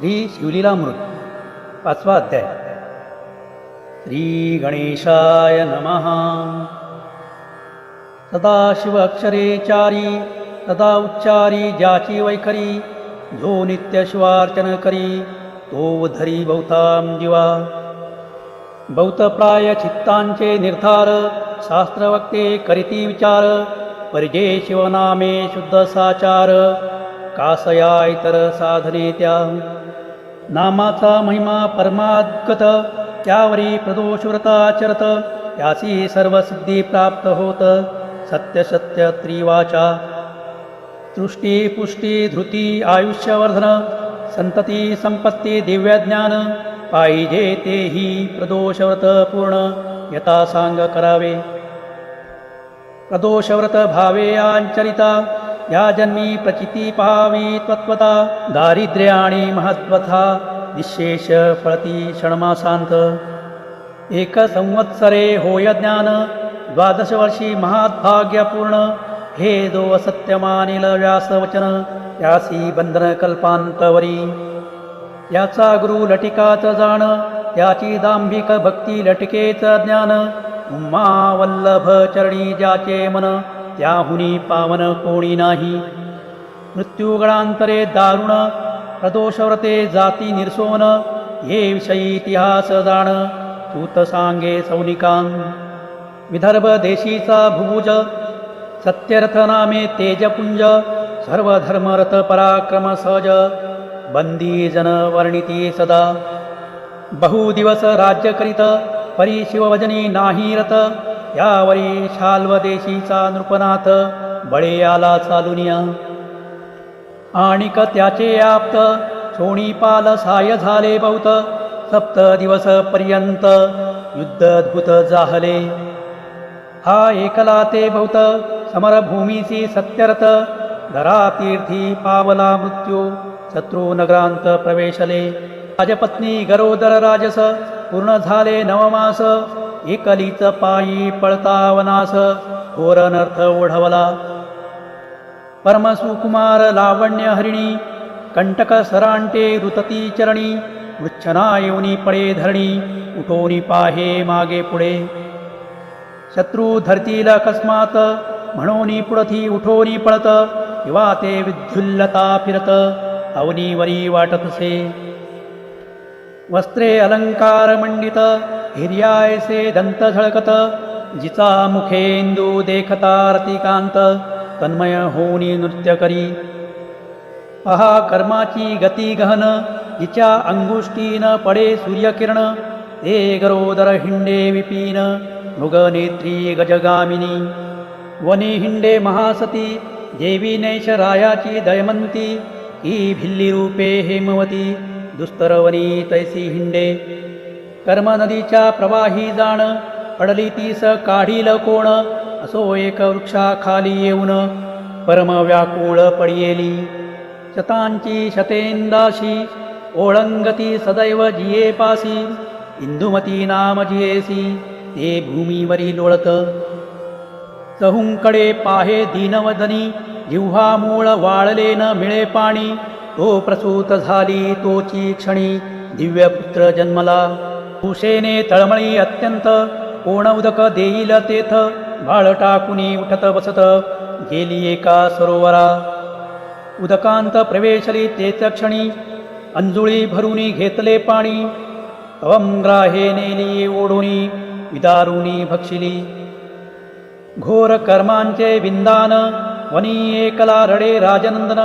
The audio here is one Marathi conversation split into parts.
श्री शिवलीलामृत पाचवा अध्याय. श्री गणेशाय नमः. सदाशिव अक्षरे चारी सदा उच्चारी ज्याची वैखरी जो नित्य शिवार्चन करी तो धरी बहुताम जीवा. बहुतप्राय चित्तांचे निर्धार शास्त्रवक्ते करीती विचार परिजे शिवनामे शुद्ध साचार कासया इतर साधने त्या नामाचा महिमा परमाद्गत त्यावरी प्रदोषव्रताचरत त्यासी सर्व सिद्धी प्राप्त होत सत्य सत्य त्रिवाचा। सृष्टी पुष्टी धृती आयुष्यवर्धन संतती संपत्ती दिव्यज्ञान पाहिजे तेही प्रदोषव्रत पूर्ण यथा सांग करावे। प्रदोषव्रत भावे आचरिता या जन्मी प्रचिती पहावी त्वत्वता दारिद्र्य आणि महत्वथा निशेष फळती षण्मासांत एक संवत्सरे होय ज्ञान द्वादश वर्षी महाद्भाग्यपूर्ण हे दो असत्यमानिल व्यासवचन यासी बंधन कल्पांतवरी याचा गुरु लटिकाच जाण त्याची दांभिक भक्ती लटिकेच ज्ञान उम्मा वल्लभ चरणी ज्याचे मन त्याहुनी पावन कोणी नाही मृत्यूगणांतरे दारुण प्रदोषव्रते जाती निरसोन हे विषयी इतिहास जाण तूत सांगे सौनिकां विदर्भ देशीचा भुभुज सत्यर्थ नामे तेजपुंज सर्वधर्मरथ पराक्रम सहज बंदी जन वर्णिती सदा बहुदिवस राज्य करीत परी शिववजनी नाही रथ यावरी शाल्वदेशीचा नृपनाथ बळे आला चालुनिया. आणिक त्याचे आप्त सोणीपाल साय झाले बहुत सप्त दिवस पर्यंत युद्ध अद्भुत जाहले. हा एकला ते बहुत समरभूमीसी सत्यरथ धरातीर्थी पावला मृत्यू शत्रुनगरांत प्रवेशले. राजपत्नी गरोदर राजस पूर्ण झाले नवमास एकलीच पायी पळता वनास घोर ओढवला परमसुकुमार लावण्य हरिणी कंटक सरांटे रुतती चरणी वृच्छना येऊनी पळे धरणी उठोनी पाहे मागे पुढे. शत्रू धरतील अकस्मात म्हणोनी पुढथी उठोनी पळत किंवा ते विद्युल्लता फिरत अवनीवरी वाटतसे वस्त्रे अलंकार मंडित हिर्यायसे दंत झळकत जिचा मुखेंदू देखता रतिकांत तन्मय होनी नृत्य करी. पहा कर्माची गती गहन हिच्या अंगुष्टीन पडे सूर्यकिरण ते गरोदर हिंडे विपीन मृगनेत्री गजगामिनी. वनी हिंडे महासती देवी नैशरायाची दयमंती ही भिल्ली रूपे हेमवती दुस्तरवनी तैसी हिंडे. कर्म नदीच्या प्रवाही जाण पडली तीस काढील कोण? असो एक वृक्षाखाली येऊन परम व्याकुळ पडियेली. शतांची शतेंदाशी ओळंगती सदैव जिये पासी इंदुमती नाम जियेसी ते भूमीवरी लोळत. चहुंकडे पाहे दीनवदनी जिव्हा मूळ वाळले न मिळे पाणी तो प्रसूत झाली तोची क्षणी दिव्यपुत्र जन्मला. कुशेने तळमळी अत्यंत कोण उदक देईल तेथ बाळ टाकुनी उठत बसत गेली एका सरोवरा. उदकांत प्रवेशली तेच क्षणी अंजुळी भरुनी घेतले पाणी अवंग्राहे नेली ओढुनी विदारुनी भक्षिली. घोर कर्मांचे विंदान वनी एकला रडे राजनंदन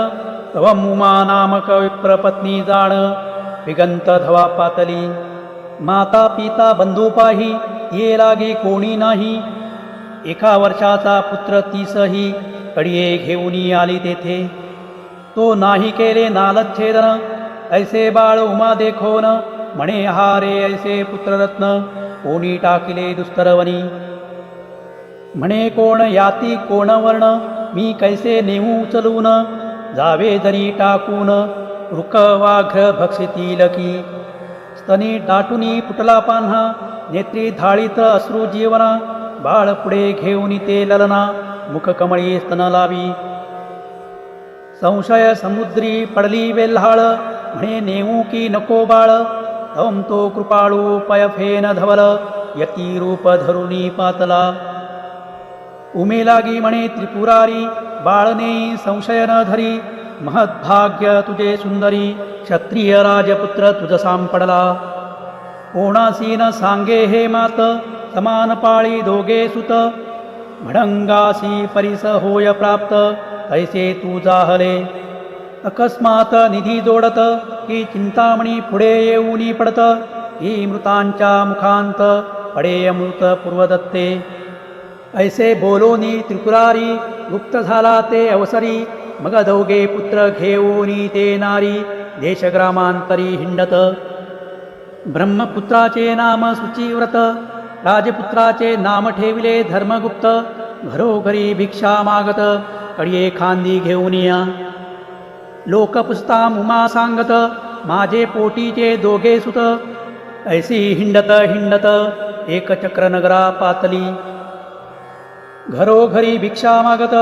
तवम उमा नामक विप्रपत्नी जाण विगंत धवा पातली. माता पिता बंधुपाही ये लागे कोणी नाही. एका वर्षाचा पुत्र तीसही कडिये घेऊन आली तेथे. तो नाही केले नालच्छेदन ऐसे बाळ उमा देखोन. म्हणे हारे ऐसे पुत्ररत्न कोणी टाकिले दुस्तरवनी? म्हणे कोण याती कोण वर्ण? मी कैसे नेऊ उचलून जावे जरी टाकून रुक वाघ्र भक्षितील की स्तनी दाटुनी पुटला पान्हा नेत्री धाळीत अश्रू जीवना बाळ पुढे घेऊन ते ललना मुख कमळी स्तन लावी संशय समुद्री पडली वेल्हाळ म्हणे नेऊ की नको बाळ तम तो कृपाळू पयफेन धवल यती रूप धरुणी पातला. उमे लागी म्हणे त्रिपुरारी बाळने संशय न धरी महद्भाग्य तुझे सुंदरी क्षत्रिय राजपुत्र तुझ सांपडला कोणासीन सांगे हे मात समान पाळी दोघे सुत। भडंगासी परिस होय प्राप्त तैसे तू जाहले। अकस्मात निधी जोडत की चिंतामणी पुढे येऊनी पडत ही मृतांच्या मुखांत पडे अमृत पूर्वदत्ते। ऐसे बोलोनी त्रिपुरारी गुप्त झाला ते अवसरी मग दोघे पुत्र घेऊनी ते नारी देशग्रामांतरी हिंडत. ब्रह्मपुत्राचे नाम सुचिव्रत राजपुत्राचे नाम ठेविले धर्मगुप्त घरोघरी भिक्षा मागत कडिये खांदी घेऊन या. लोकपुस्ता उमा सांगत माझे पोटीचे दोघे सुत ऐसी हिंडत हिंडत एक चक्रनगरा पातली. घरोघरी भिक्षा मागत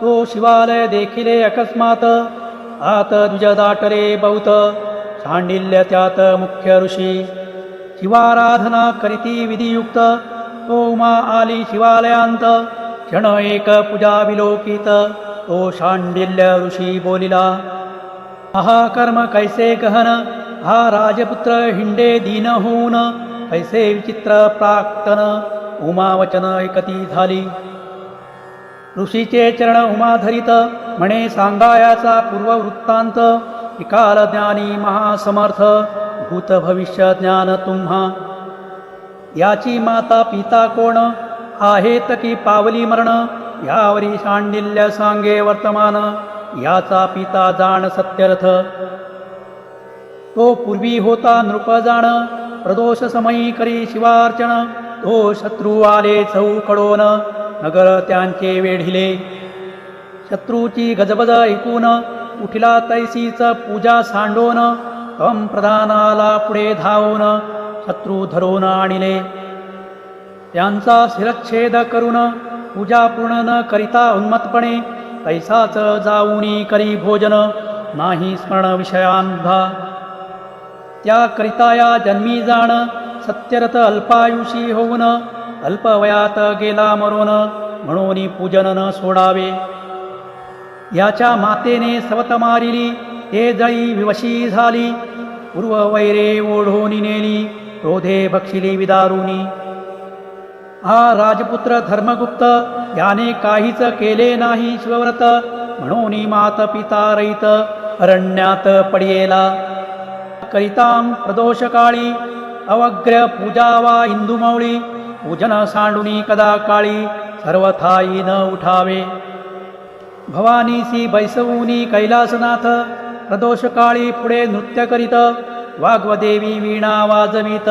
तो शिवालय देखिले अकस्मात आत द्विज दाटरे बहुत शांडिल्य त्यात मुख्य ऋषी। शिवाराधना करीती विधियुक्त तो उमा आली शिवालयांत क्षण एक पूजा विलोकित तो शांडिल्य ऋषी बोलिला महाकर्म कैसे गहन हा राजपुत्र हिंडे दीन होऊन कैसे विचित्र प्राक्तन उमावचन एकती झाली। ऋषीचे चरण उमाधरित म्हणे सांगायाचा पूर्ववृत्तांत. विकाल ज्ञानी महासमर्थ भूत भविष्य ज्ञान तुम्हा. याची माता पिता कोण? आहेत की पावली मरण? यावरी शांडिल्य सांगे वर्तमान. याचा पिता जाण सत्यर्थ. तो पूर्वी होता नृप जाण प्रदोष समयी करी शिवार्चन. तो शत्रू आले चौकडोन. नगर त्यांचे वेढिले. शत्रूची गजबज ऐकून उठिला तैसीच पूजा सांडोन कम प्रधानाला पुढे धावून शत्रू धरून आणिले. त्यांचा शिरच्छेद करून पूजा पूर्ण न करिता उन्मत्पणे तैसाच जाऊनी करी भोजन नाही स्मरण विषयांधा. त्या करिता या जन्मी जाण सत्यरथ अल्पायुषी होऊन अल्पवयात गेला मरून म्हणून पूजन न सोडावे. याच्या मातेने सवत मारिली ते जळी विवशी झाली. पूर्व वैरे ओढून नेली क्रोधे भक्षिली विदारुनी. हा राजपुत्र धर्मगुप्त याने काहीच केले नाही शिवव्रत म्हणून मात पिता रहित अरण्यात पडियेला. करिताम प्रदोषकाळी अवग्र पूजा वा पूजन सांडुनी कदा काळी सर्वथाई न उठावे। भवानीसी बैसवूनी कैलासनाथ प्रदोषकाळी पुढे नृत्य करीत वाग्वदेवी वीणा वाजवित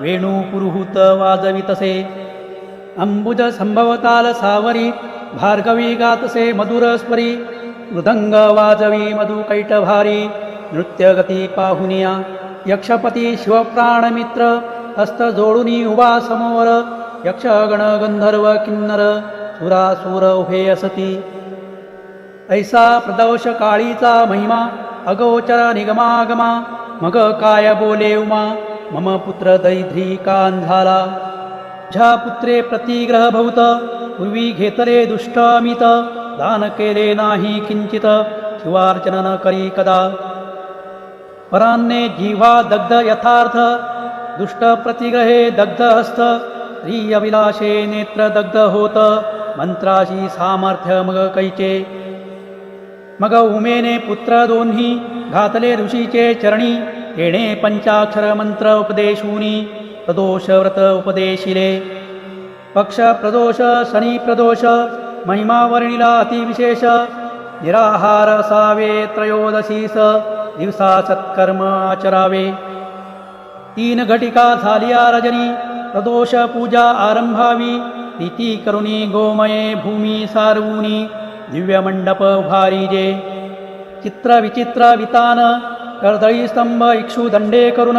वेणू पुरुहूत वाजवितसे। अंबुज संभवताल सावरी भार्गवी गातसे मधुरस्वरी मृदंग वाजवी मधुकैटभारी नृत्यगती पाहुनिया यक्षपती शिवप्राणमित्र हस्त जोडुनी उभा समोर यक्ष गण गंधर्व किन्नर सुरासुर उभे असती. ऐसा प्रदोष काळीचा महिमा अगोचर निगमागमा मग काय बोले उमा मम पुत्र दैध्री कान झाला. झा पुत्रे प्रतिग्रह भवत पूर्वी घेतले दुष्ट अमित दान केले नाही किंचित शिवार्चन न करी कदा. परान्ने जीवा दग्ध यथार्थ दुष्ट प्रतिग्रहे दग्ध हस्त नेत्र दग्ध होत मंत्राशी सामर्थ्य मग कैचे मग उमेने पुत्र दोन्ही घातले ऋषीचे चरणी येणे पंचाक्षर मंत्र उपदेशूनी प्रदोष व्रत उपदेशिले। पक्ष प्रदोष शनी प्रदोष महिमावर्णिला अतिविशेष निराहार असावे त्रयोदशीस दिवसा सत्कर्म आचरावे। तीन घटिका झालिया रजनी प्रदोष पूजा आरंभावी तिथी करुणी गोमये भूमी सारवूनी दिव्यमंडप उभारीजे चित्र विचित्र वितान कर्दळी स्तंभ इक्षु दंडे करून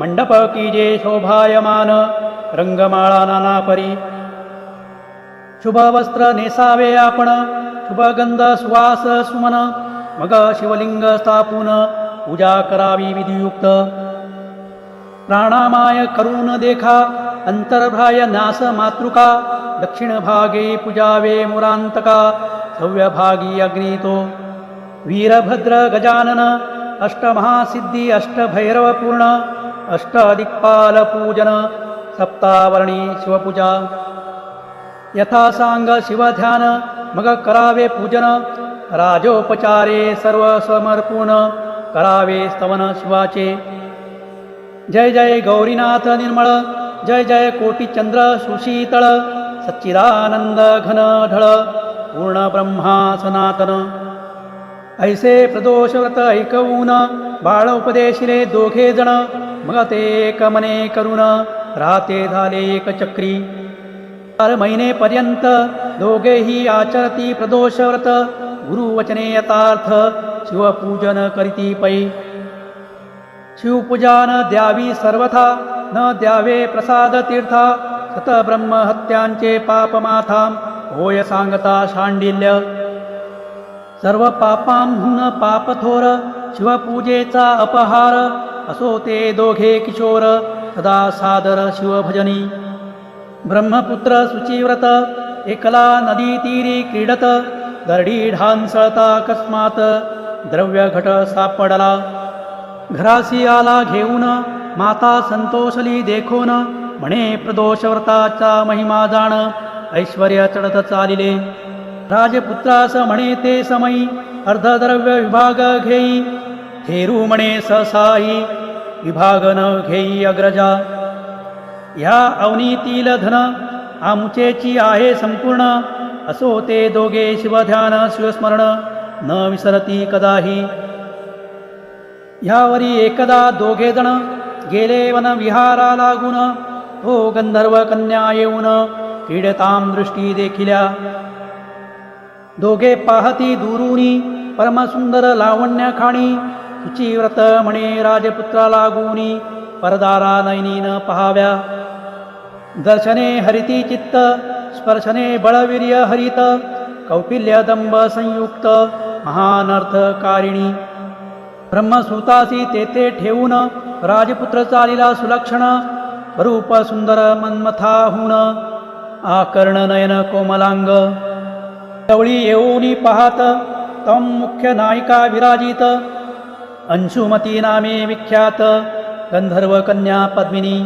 मंडप कीजे शोभायमान रंगमाळा नाना परी। शुभ वस्त्र नेसावे आपण शुभगंध सुवास सुमन मग शिवलिंग स्थापून पूजा करावी विधियुक्त। प्राणामाय करून देखा अंतर्भाय नास मातृका दक्षिण भागे पूजावे मुरांतका सव्यभागी अग्नितो। वीरभद्र गजानन अष्टमहासिद्धी अष्टभैरवपूर्ण अष्टदिक्पालपूजन सप्तावर्णी शिवपूजा। यथा सांग शिवध्यान मग करावे पूजन राजोपचारे सर्व समर्पून करावे स्तवन शिवाचे। जय जय गौरीनाथ निर्मळ जय जय कोटीचंद्र सुशीतळ सच्चिदानंद घन ढळ पूर्ण ब्रह्मा सनातन. ऐसे प्रदोष व्रत ऐकवून बाळ उपदेशिले दोघे जण मग ते एकमने करून राहते झाले एक चक्री. चार महिनेपर्यंत दोघेही आचरती प्रदोष व्रत गुरुवचने यथार्थ शिवपूजन करीती पै. शिवपूजा न द्यावी सर्वथा न द्यावे प्रसाद तीर्था सत ब्रह्महत्यांचे पापमाथाम होय सांगता शांडिल्य. सर्व पापांहून पापथोर शिवपूजेचा अपहार असो ते दोघे किशोर सदा सादर शिवभजनी. ब्रह्मपुत्र सुचिव्रत एकला नदी तीरी क्रीडत दरडी ढांसळता अकस्मात द्रव्यघट सापडला. घरासी आला घेऊन माता संतोषली देखून म्हणे प्रदोषव्रताचा महिमा जाण ऐश्वर्य चढत चालिले. राजपुत्रास म्हणे ते समयी अर्धद्रव्य विभाग घेई. थेरू म्हणे ससाई विभाग न घेई अग्रजा. ह्या अवनीतील धन आमचेची आहे संपूर्ण असो ते दोघे शिवध्यान शिवस्मरण न विसरती कदाही. ह्यावरी एकदा दोघे जण गेले वन विहारा लागून तो गंधर्व कन्या येऊन क्रीडताम दृष्टी देखिल्या. दोघे पाहती दुरुनी परमसुंदर लावण्य खाणी सुचिव्रत म्हणे राजपुत्रा लागूनी परदारा नैनीन पहाव्या. दर्शने हरिती चित्त स्पर्शने बळवीर्य हरित कौटिल्य दंब संयुक्त महानर्थकारिणी ब्रह्मसूतासी तेथे ठेवून राजपुत्र चालिला सुलक्षण रूप सुंदर मन्मथाहून आकर्ण नयन कोमलांग. जवळी येऊनी पाहत तम मुख्य नायिका विराजित अंशुमती नामे विख्यात गंधर्व कन्या पद्मिनी.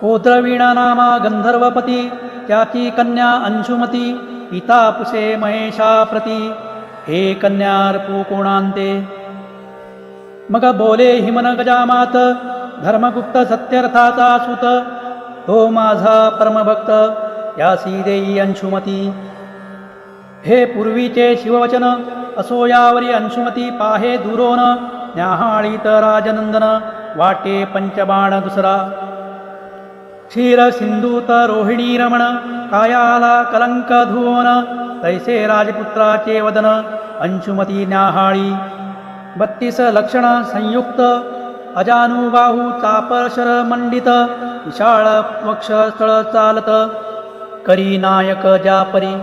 कोद्रवीणा नामा गंधर्वपती त्याची कन्या अंशुमती पिता पुसे महेशा प्रती हे कन्यार्पू कोणांते मग बोले हिमन गजामात धर्मगुप्त सत्यर्थाचा सुत हो माझा परमभक्त यासी देई अंशुमती हे पूर्वीचे शिववचन असो यावरी अंशुमती पाहे दुरोन न्याहाळीत राजनंदन वाटे पंचबाण दुसरा क्षीर सिंधूत रोहिणी रमण कायाला कलंक धुवन तैसे राजपुत्राचे वदन अंशुमती न्याहाळी बत्तीस लक्षण संयुक्त अजानुबाहू चापरशर मंडित विशाळ वक्ष स्थळ चालत करी नायक जापरी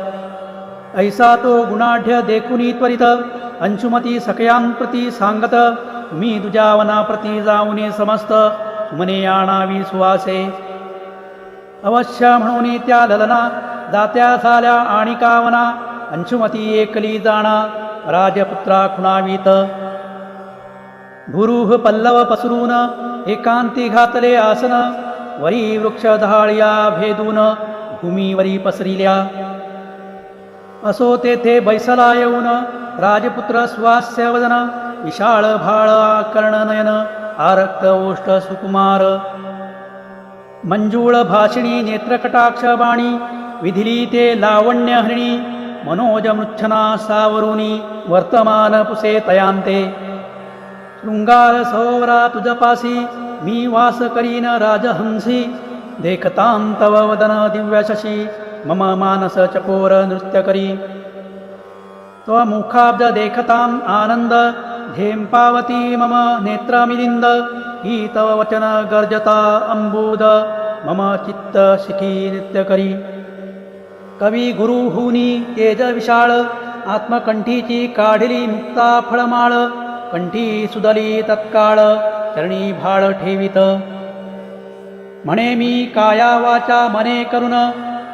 ऐसा तो गुणाढ्य देखुनी त्वरित अंशुमती सखयांप्रती सांगत मी दुजावनाप्रती जाऊने समस्त सुमने आणावी सुवासे अवश्य म्हणून त्या ललना दात्या झाल्या आणि कावना अंशुमती एकली जाणा राजपुत्रा खुणावीत. भुरुह पल्लव पसरून एकांती घातले आसन वरी वृक्ष दहाळ्या भेदून भूमीवरी पसरिल्या. असो तेथे बैसला येऊन राजपुत्र स्वास्य वदन विशाळ भाळ कर्णनयन आरक्त ओष्ट सुकुमार. मञ्जूळभाषिणी नेत्रकटाक्षवाणी विधिलीते लावण्यहरिणी मनोजमृच्छना सावरुणी वर्तमानपुषे तयान्ते। शृङ्गारसौवरातु जासि मी वासकरीन राजहंसि देखतां तव वदन दिव्यशि मम मानस चकोर नृत्यकरी। त्वमुखाब्ज देखताम् आनन्द हेम्पावति मम नेत्रमिलिन्द ही तव वचन गर्जता अंबुद मम चित्त शिखी नृत्य करी। कवी गुरुहूनी तेज विशाळ। आत्मकंठीची काढिली मुक्ता फळमाळ। कंठी सुदली तत्काळ। चरणी भाळ ठेवित। म्हणे मी काया वाचा मने करुण।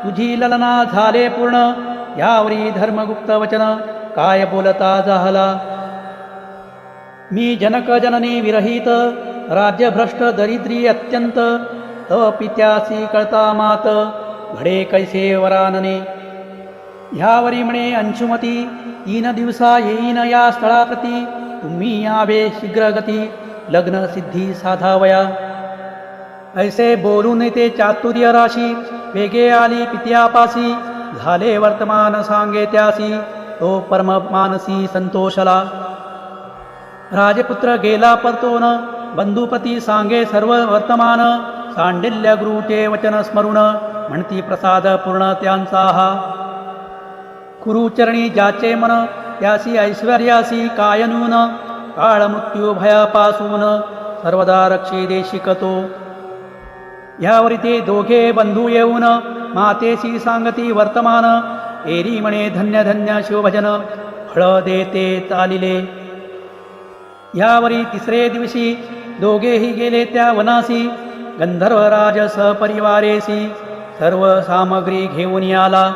तुझी ललना झाले पूर्ण। यावरी धर्मगुप्त वचन काय बोलता जाहला। मी जनक जननी विरहित। राज्यभ्रष्ट दरिद्री अत्यंत तव पित्यासी कळता मात घडे कैसे वरानने? ह्यावरी म्हणे अंशुमती तीन दिवसा येईन या स्थळाप्रती तुम्ही यावे शीघ्रगती लग्न सिद्धी साधावया. ऐसे बोलून ते चातुर्य राशी वेगे आली पित्यापासी झाले वर्तमान सांगे त्यासी तो परम मानसी संतोषला. राजपुत्र गेला परतो न बंधुपती सांगे सर्व वर्तमान सांडिल्य गुरुचे वचन स्मरुण म्हणती प्रसाद पूर्ण त्यांचा हा कुरुचरणी ज्याचे मन त्यासी ऐश्वर्यासी कायनून काळ मृत्यू भयापासून सर्वदा रक्षे देशिकतो। यावरी ते दोघे बंधू येऊन मातेशी सांगती वर्तमान एरी म्हणे धन्य धन्य शिवभजन फळ देते चालिले। यावरी तिसरे दिवशी दोघेही गेले त्या वनासी. गंधर्वराज सपरिवारेसी. सर्व सामग्री घेऊन आला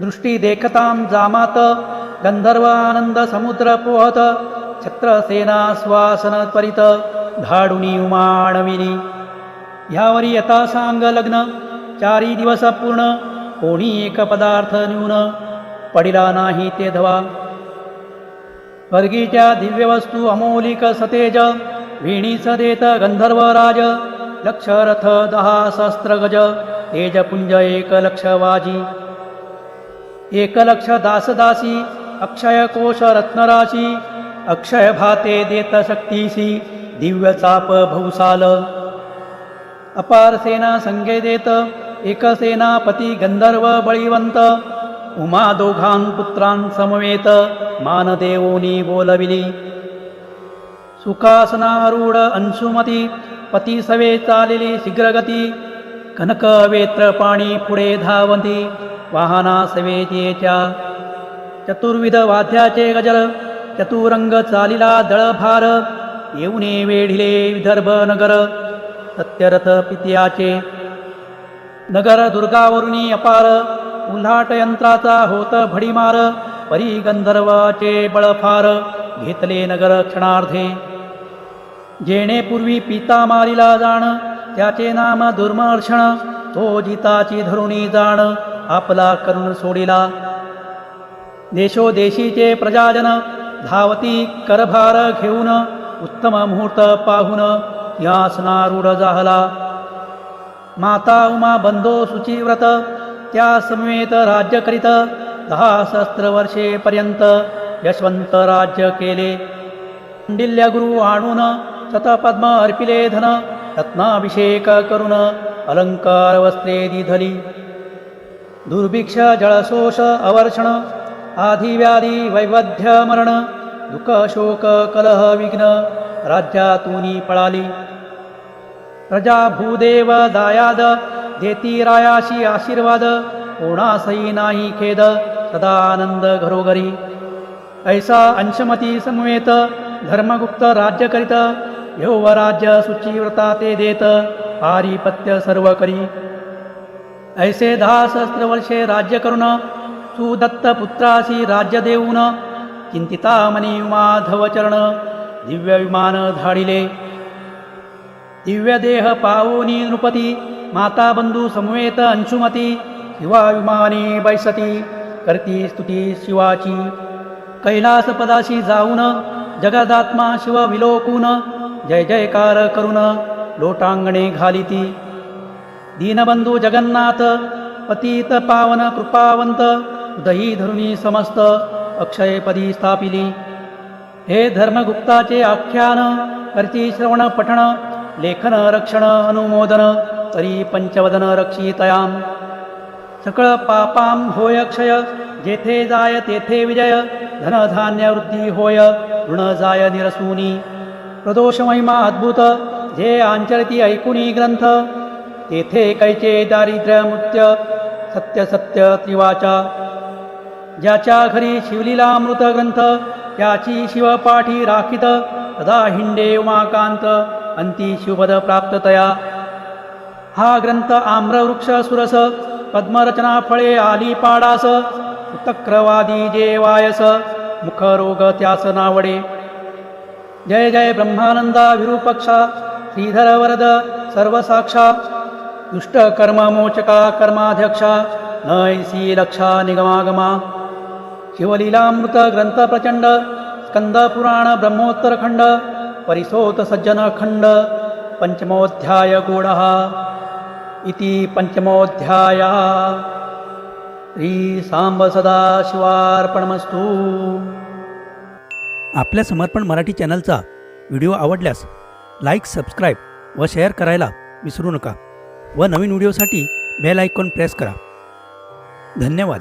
दृष्टी देखताम जामात. गंधर्व आनंद समुद्र पोहत. छत्रसेना स्वासन त्वरित. धाडुनी उमाणविनी ह्यावरी यथा सांग लग्न. चारी दिवस पूर्ण. कोणी एक पदार्थ न्यून. पडिला नाही ते धवा. वर्गीच्या दिव्यवस्तू अमौलिक सतेज वेणीच देत गंधर्वराज लक्षरथ दहा सहस्त्र गज तेजपुंज एक लक्ष वाजी एक लक्ष दासदासी अक्षय कोश रत्नराशी अक्षय भाते देत शक्तीसी दिव्य चाप भौसाल। अपार सेना संगे देत एक सेनापती गंधर्व बळीवंत उमा दोघां पुत्रां समवेत। मानदेवोनी बोलविली सुखासनारूढ अंशुमती पती सवे चालिली शीघ्रगती। कनक वेत्र पाणी पुढे धावती वाहना सवेजेच्या चतुर्विध वाद्याचे गजर चतुरंग चालिला दळभार। येऊने वेढिले विदर्भ नगर सत्यरथ पित्याचे। नगर दुर्गावरुणी अपार उल्हाट यंत्राचा होत भडीमार। परी गंधर्वाचे बळफार घेतले नगर क्षणार्धे. जेणेपूर्वी पिता मारिला जाण त्याचे नाम दुर्मर्षण तो जिताची धरुणी जाण आपला करुण सोडिला. देशोदेशीचे प्रजाजन धावती करभार घेऊन उत्तम मुहूर्त पाहून यासनारूढ जाहला. माता उमा बंधो सुचिव्रत त्या समवेत राज्य करीत दहा सहस्त्र वर्षेपर्यंत यशवंत राज्य केले. कंडिल्य गुरु आणून शतपद्म अर्पिले धन रत्नाभिषेक करून अलंकार वस्त्रे दिधली. दुर्भिक्ष जळशोष अवर्षण आधिव्याधी वैवध्य मरण दुःख शोक कलह विघ्न राज्यातूनी पळाली. प्रजा भूदेव दायाद देती रायाशी आशीर्वाद कोणासही नाही खेद. सदानंद घरोघरी ऐसा अंशमती समवेत धर्मगुप्त राज्य करीत यौव राज्य सुचिव्रता ते देत पारिपत्य सर्व करी ऐसे दहा सहस्त्र वर्षे राज्य करून सुदत्त पुत्रासी राज्य देऊन चिंतिता मनी माधव चरण दिव्य विमान धाडिले। दिव्य देह पावोनी नृपती माता बंधू समवेत अंशुमती शिवा विमानी बैसती। करती स्तुती शिवाची. कैलासपदाशी जाऊन जगदात्मा शिव विलोकून जय जयकार करून लोटांगणे घालिती. दीनबंधू जगन्नाथ पतित पावन कृपावंत दही धरुणी समस्त अक्षयपदी स्थापिली. हे धर्मगुप्ताचे आख्यान करती श्रवण पठण लेखन रक्षण अनुमोदन तरी पंचवदन रक्षितयाम. सकळ पापां होय क्षय जेथे जाय तेथे विजय धनधान्य वृद्धी होय ऋण जाय निरसूनी. प्रदोष महिमा अद्भुत जे आंचरती ऐकुनी ग्रंथ तेथे कैचे दारिद्र्य मृत्य सत्य सत्य त्रिवाचा. ज्याच्या घरी शिवलीला अमृत ग्रंथ त्याची शिवपाठी राखित तदा हिंडे उमाकांत अंती शिवपद प्राप्ततया. हा ग्रंथ आम्रवृक्ष सुरस पद्मरचना फळे आली पाडास तक्रवादी जे वायस मुखरोग त्यास नावडे. जय जय ब्रह्मानंदा विरूपक्षा श्रीधर वरद सर्वसाक्षा दुष्टकर्ममोचका कर्माध्यक्षा नैसी लक्षा निगमागमा. शिवलीलामृत ग्रंथ प्रचंड स्कंद पुराण ब्रह्मोत्तरखंड परिसोत सज्जन खंड पंचमोऽध्याय इति पंचमोऽध्याय श्री सांब सदाशिवार्पणमस्तू आपल्या समर्पण मराठी चॅनलचा व्हिडिओ आवडल्यास लाईक सबस्क्राईब व शेअर करायला विसरू नका व नवीन व्हिडिओसाठी बेल आयकॉन प्रेस करा. धन्यवाद.